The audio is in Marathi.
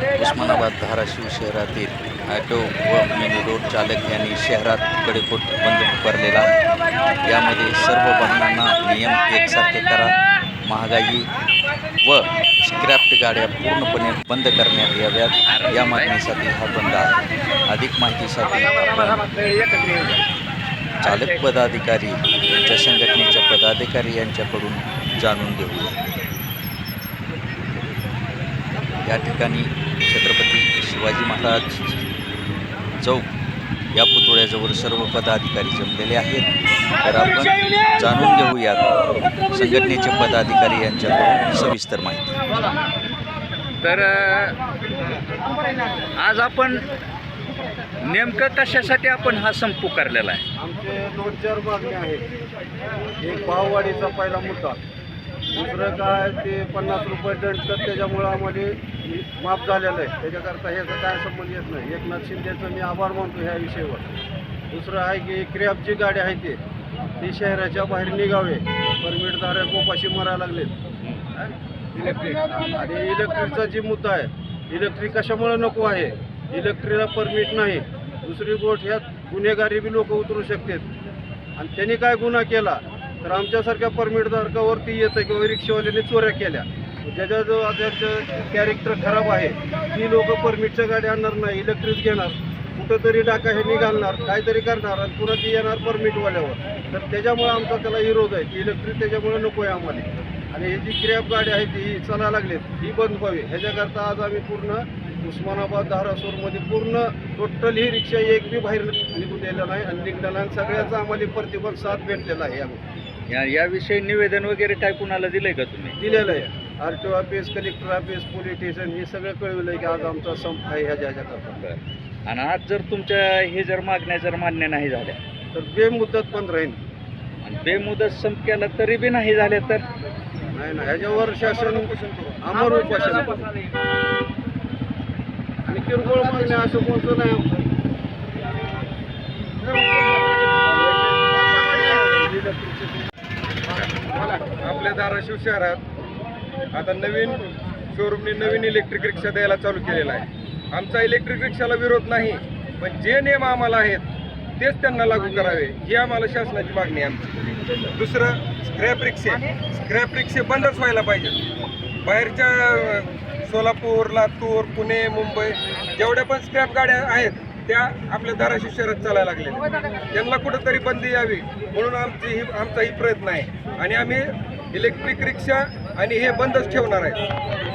उस्मानाबाद धाराशिव शहरातील ॲटो व मिनी रोड चालक यांनी शहरात कडेकोट बंद पुकारलेला. यामध्ये सर्व वाहनांना नियम एकसारखे करा. महागाई व स्क्रॅप्ट गाड्या पूर्णपणे बंद करण्यात याव्यात. या मागणीसाठी हा बंद आहे. अधिक माहितीसाठी आपण चालक पदाधिकारी यांच्या संघटनेच्या पदाधिकारी यांच्याकडून जाणून घेऊया. या ठिकाणी छत्रपती शिवाजी महाराज चौक या पुतळ्याजवळ सर्व पदाधिकारी जमलेले आहेत. तर आपण जाणून घेऊयात संघटनेचे पदाधिकारी यांच्याकडून सविस्तर माहिती. तर आज आपण नेमकं कशासाठी आपण हा संप पुकारलेला आहे? आमचे दोन चार मागण्या आहेत. एक भाववाढीचा पहिला मुद्दा. दुसरं काय ते पन्नास रुपये दंड तर त्याच्यामुळं आम्हाला माफ झालेलं आहे. त्याच्याकरता ह्याचा काय संबंध येत नाही. एकनाथ शिंदेचं मी आभार मानतो ह्या विषयावर. दुसरं आहे की क्रॅबची गाडी आहे ते. ती शहराच्या बाहेर निघावे. परमिटधारक उपाशी मरायला लागलेत इलेक्ट्रिक. आणि इलेक्ट्रिकचा जी मुद्दा आहे इलेक्ट्रिक कशामुळे नको आहे? इलेक्ट्रिकला परमिट नाही. दुसरी गोष्ट ह्यात गुन्हेगारी बी लोक उतरू शकतात. आणि त्यांनी काय गुन्हा केला? तर आमच्यासारख्या परमिटधारकावरती येतं किंवा रिक्षावाल्याने चोऱ्या केल्या. ज्याच्या जो ज्याचं कॅरेक्टर खराब आहे ती लोक परमिटच्या गाड्या आणणार नाही इलेक्ट्रिक घेणार. कुठंतरी डाका हे निघालणार काहीतरी करणार आणि पुन्हा ती येणार परमिटवाल्यावर. तर त्याच्यामुळे आमचा त्याला विरोध आहे. की इलेक्ट्रिक त्याच्यामुळे नको आहे आम्हाला. आणि ही जी क्रॅप गाडी आहे ती चला लागलीत. ही बंद व्हावी. ह्याच्याकरता आज आम्ही पूर्ण उस्मानाबाद धारासूरमध्ये पूर्ण टोटल ही रिक्षा एक बी बाहेर निघून दिलेला नाही. आणि निघलेला आणि सगळ्याचा आम्हाला प्रतिबंध साथ भेटलेला आहे. आम्ही या याविषयी निवेदन वगैरे काय कुणाला दिलंय का तुम्ही? दिलेलं आहे. R T office collector office police station हे सगळं कळवलं की आज आमचा संप आहे ह्या बरं. आणि आज जर तुमच्या हे जर मागण्या जर मान्य नाही झाल्या? तर बेमुदत बंद राहील. आणि बेमुदत संप केला तरी बी नाही झाल्या तर? नाही ना ह्याच्यावर शासन अमर उपोषण आणि किरकोळ मागण्या असं कोणतं नाही आमचं आपल्या धाराशिव शहरात आता नवीन शोरूमने नवीन इलेक्ट्रिक रिक्षा द्यायला चालू केलेला आहे. आमचा इलेक्ट्रिक रिक्षाला विरोध नाही पण जे नियम आम्हाला आहेत तेच त्यांना लागू करावे. ही आम्हाला शासनाची मागणी आहे आमची. दुसरं स्क्रॅप रिक्षे स्क्रॅप रिक्षे बंदच व्हायला पाहिजेत बाहेरच्या सोलापूर लातूर पुणे मुंबई जेवढ्या पण स्क्रॅप गाड्या आहेत त्या आपल्या धाराशिव शहरात चालायला लागल्या त्यांना कुठंतरी बंदी यावी म्हणून आमची ही आमचा ही प्रयत्न आहे. आणि आम्ही इलेक्ट्रिक रिक्षा आणि हे बंदच ठेवणार आहे